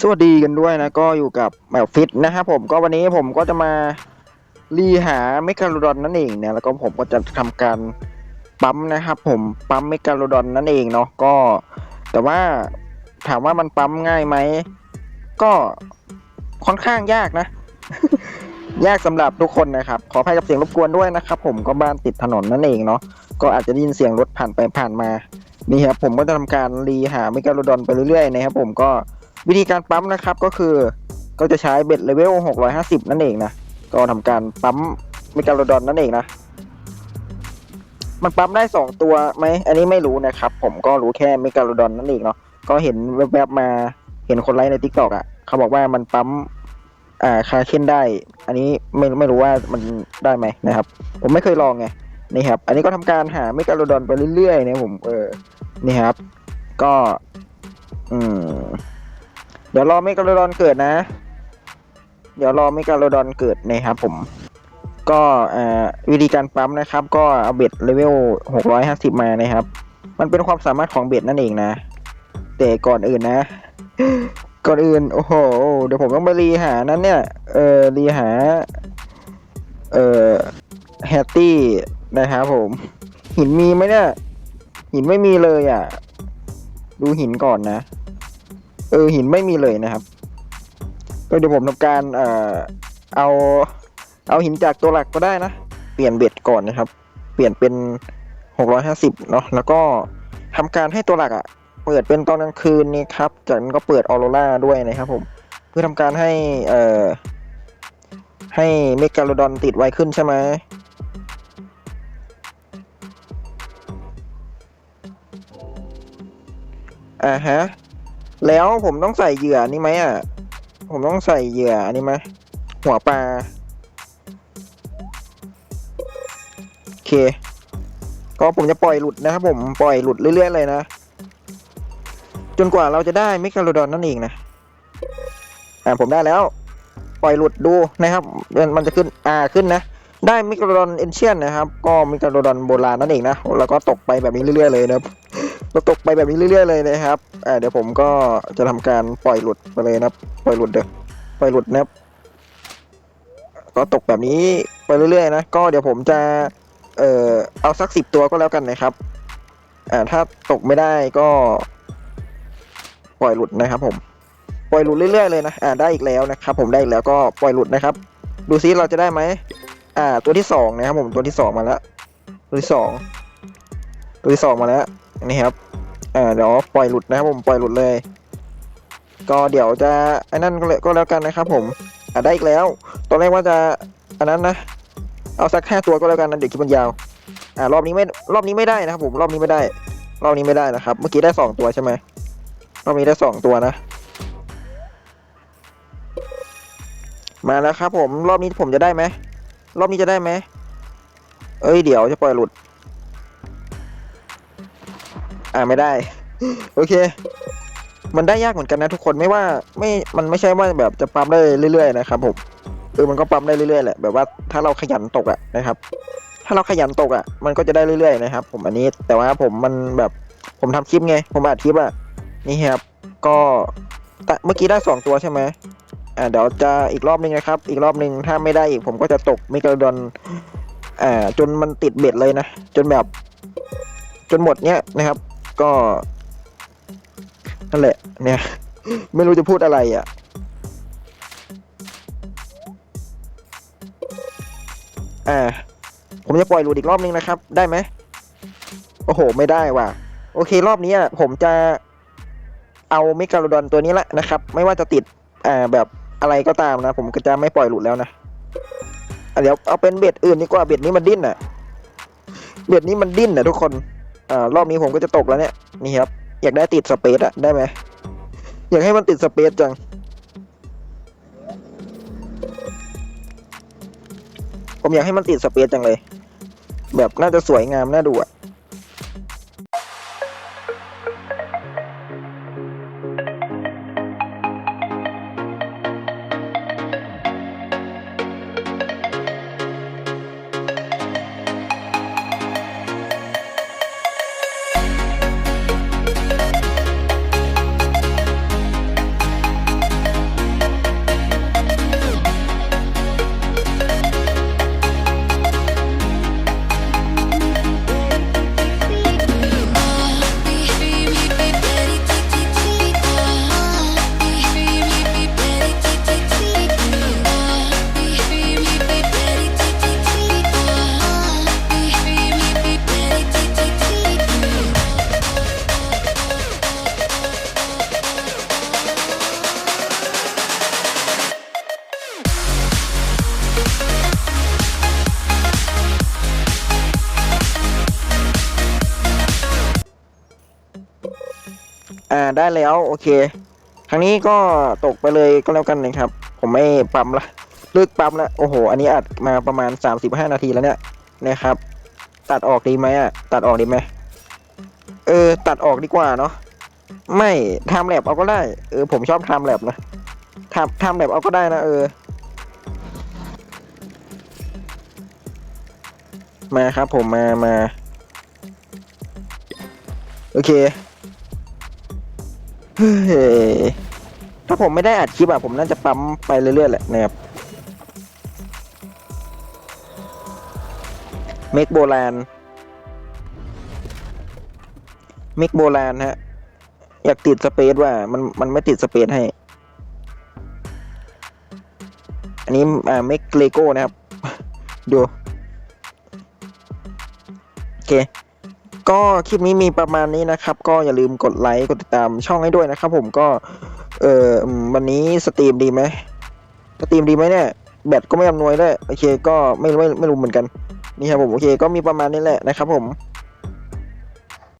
สวัสดีกันด้วยนะ ก็อยู่กับแมวฟิตนะครับผมก็วันนี้ผมก็จะมารีหาเมกาโลดอนนั่นเองเนี่ยแล้วก็ผมก็จะทำการปั๊มนะครับผมปั๊มเมกาโลดอนนั่นเองเนาะก็ แต่ว่าถามว่ามันปั๊มง่ายไหม ก็ค่อนข้างยากนะ ยากสำหรับทุกคนนะครับ ขออภัยกับเสียงรบกวนด้วยนะครับ ผมก็บ้านติดถนนนั่นเองเนาะก็อาจจะได้ยินเสียงรถผ่านไปผ่านมานี่ครับผมก็จะทำการรีหาเมกาโลดอนไปเรื่อยๆนะครับผมก็ วิธีการปั๊มนะครับก็คือก็จะใช้เบ็ดเลเวล 650 นั่นเองนะ ก็ทำการปั๊มเมกาโลดอนนั่นเองนะ มันปั๊มได้ 2 ตัวไหม อันนี้ไม่รู้นะครับ ผมก็รู้แค่เมกาโลดอนนั่นเองเนาะ ก็เห็นแวบๆมาเห็นคนไลค์ในทิกตอกอะ เขาบอกว่ามันปั๊มอ่าคาเคนได้ อันนี้ไม่ไม่รู้ว่ามันได้ไหมนะครับ ผมไม่เคยลองไง นี่ครับ อันนี้ก็ทำการหาเมกาโลดอนไปเรื่อยๆนะผม เออ นี่ครับ ก็ อืม เดี๋ยวรอเมกาโลดอนเกิดนะ เดี๋ยวรอเมกาโลดอนเกิดนะครับผม ก็วิธีการปั๊มนะครับ ก็เอาเบ็ดเลเวล 650 มานะครับ มันเป็นความสามารถของเบ็ดนั่นเองนะ แต่ก่อนอื่นนะ ก่อนอื่น โอ้โห เดี๋ยวผมต้องไปรีหานั้นเนี่ย เออรีหา เออแฮตตี้นะครับผม หินมีไหมเนี่ย หินไม่มีเลยอะ ดูหินก่อนนะ เออหินไม่มีเลยนะครับก็เดี๋ยวผมทำการเอ่อเอาเอาหินจากตัวหลักก็ได้นะ เปลี่ยนเบ็ดก่อนนะครับ เปลี่ยนเป็นหกร้อยห้าสิบเนาะแล้วก็ทำการให้ตัวหลักอะ่ะเปิดเป็นตอนกลางคืนนี่ครับ จากนั้นก็เปิดออโรราด้วยนะครับผม เพื่อทำการให้เอ่อให้เมกาโลดอนติดไวขึ้นใช่ไหมอ่าฮะ แล้วผมต้องใส่เหยื่อนี่ไหมอะ ผมต้องใส่เหยื่ออันนี้ไหมหัวปลา โอเค ก็ผมจะปล่อยหลุดนะครับผมปล่อยหลุดเรื่อยๆเลยนะ จนกว่าเราจะได้เมกาโลดอนนั่นเองนะ อ่าผมได้แล้ว ปล่อยหลุดดูนะครับ มันมันจะขึ้น อ่าขึ้นนะ ได้มิกาโลดอนเอนเชียนนะครับ ก็มิกาโลดอนโบราณนั่นเองนะ แล้วก็ตกไปแบบนี้เรื่อยๆเลยนะครับ เราตกไปแบบนี้เรื่อยๆเลยนะครับ อ่าเดี๋ยวผมก็จะทำการปล่อยหลุดไปเลยนะครับปล่อยหลุดเด้อปล่อยหลุดนะครับ ก็ตกแบบนี้ไปเรื่อยๆนะ ก็เดี๋ยวผมจะ เอ่อเอาสักสิบตัวก็แล้วกันนะครับ อ่าถ้าตกไม่ได้ก็ ปล่อยหลุดนะครับ ผม ปล่อยหลุดเรื่อยๆเลยนะอ่าได้อีกแล้วนะครับ ผมได้อีกแล้วก็ปล่อยหลุดนะครับ ดูซิเราจะได้ไหมอ่า ตัวที่สองนะครับ ผมตัวที่สองมาแล้วตัวที่สองตัวที่สองมาแล้ว นี่ครับอ่าเดี๋ยวปล่อยหลุดนะครับผมปล่อยหลุดเลย ก็เดี๋ยวจะไอ้นั่นก็เลยก็แล้วกันนะครับ ผมอ่าได้อีกแล้ว ตอนแรกว่าจะอันนั้นนะเอาสักห้าตัวก็แล้วกันนะเดี๋ยวคลิปมันยาวอ่ารอบนี้ไม่รอบนี้ไม่ได้นะครับ ผมรอบนี้ไม่ได้ รอบนี้ไม่ได้นะครับ เมื่อกี้ได้สองตัวใช่ไหมรอบนี้ได้สองตัวนะ มาแล้วครับ ผมรอบนี้ผมจะได้ไหมรอบนี้จะได้ไหมเอ้ยเดี๋ยวจะปล่อยหลุด อ่าไม่ได้ โอเค มันได้ยากเหมือนกันนะทุกคนไม่ว่าไม่มันไม่ใช่ว่าแบบจะปั๊มได้เรื่อยๆนะครับผมเออมันก็ปั๊มได้เรื่อยๆแหละแบบว่าถ้าเราขยันตกอะนะครับ ถ้าเราขยันตกอะมันก็จะได้เรื่อยๆนะครับ ผมอันนี้แต่ว่าผมมันแบบผมทำคลิปไง ผมอัดคลิปอะนี่ครับ ก็ตะเมื่อกี้ได้สองตัวใช่ไหมอ่าเดี๋ยวจะอีกรอบนึงนะครับ อีกรอบนึงถ้าไม่ได้อีกผมก็จะตกเมกาโลดอนอ่าจนมันติดเบ็ดเลยนะ จนแบบ จนหมดเนี้ยนะครับ ก็นั่นแหละ เนี่ย ไม่รู้จะพูดอะไรอะ อ่า ผมจะปล่อยหลุดอีกรอบนึงนะครับ ได้ไหมโอ้โห ไม่ได้ว่ะ โอเค รอบนี้อะผมจะเอาเมกาโลดอนตัวนี้ละนะครับ ไม่ว่าจะติดอ่าแบบอะไรก็ตามนะ ผมก็จะไม่ปล่อยหลุดแล้วนะะเดี๋ยวเอาเป็นเบ็ดอื่นดีกว่าเบ็ดนี้มันดิ้นอะ เบ็ดนี้มันดิ้นอะทุกคน อ่ารอบนี้ผมก็จะตกแล้วเนี่ยนี่ครับ อยากได้ติดสเปซอะได้ไหมอยากให้มันติดสเปซจัง ผมอยากให้มันติดสเปซจังเลย แบบน่าจะสวยงามน่าดูอะ่าได้แล้วโอเคครั้งนี้ก็ตกไปเลยก็แล้วกันนะครับ ผมไม่ปั๊มละเลิกปั๊มละโอ้โห อันนี้อัดมาประมาณ 35 นาทีแล้วเนี่ยนะครับ ตัดออกดีไหมอะตัดออกดีไหมเออ ตัดออกดีกว่าเนาะไม่ทำแลบเอาก็ได้ เออ ผมชอบทำแลบนะทำทำแลบเอาก็ได้นะเออ มาครับผมมามา โอเค ยถ้าผมไม่ได้อัดคลิปอะผมน่าจะปั๊มไปเรื่อยๆแหละนะครับเมกโบราณเมกโบราณฮะ อยากติดสเปซว่ามันมันไม่ติดสเปซให้ อันนี้อ่าเมกเลโก้นะครับ ดู โอเค ก็คลิปนี้มีประมาณนี้นะครับ ก็อย่าลืมกดไลค์กดติดตามช่องให้ด้วยนะครับ ผมก็ เออวันนี้สตรีมดีไหมสตรีมดีไหมเนี่ยแบตก็ไม่อำนวยด้วยโอเค ก็ไม่ไม่ไม่รู้เหมือนกันนี่ครับผมโอเค ก็มีประมาณนี้แหละนะครับผม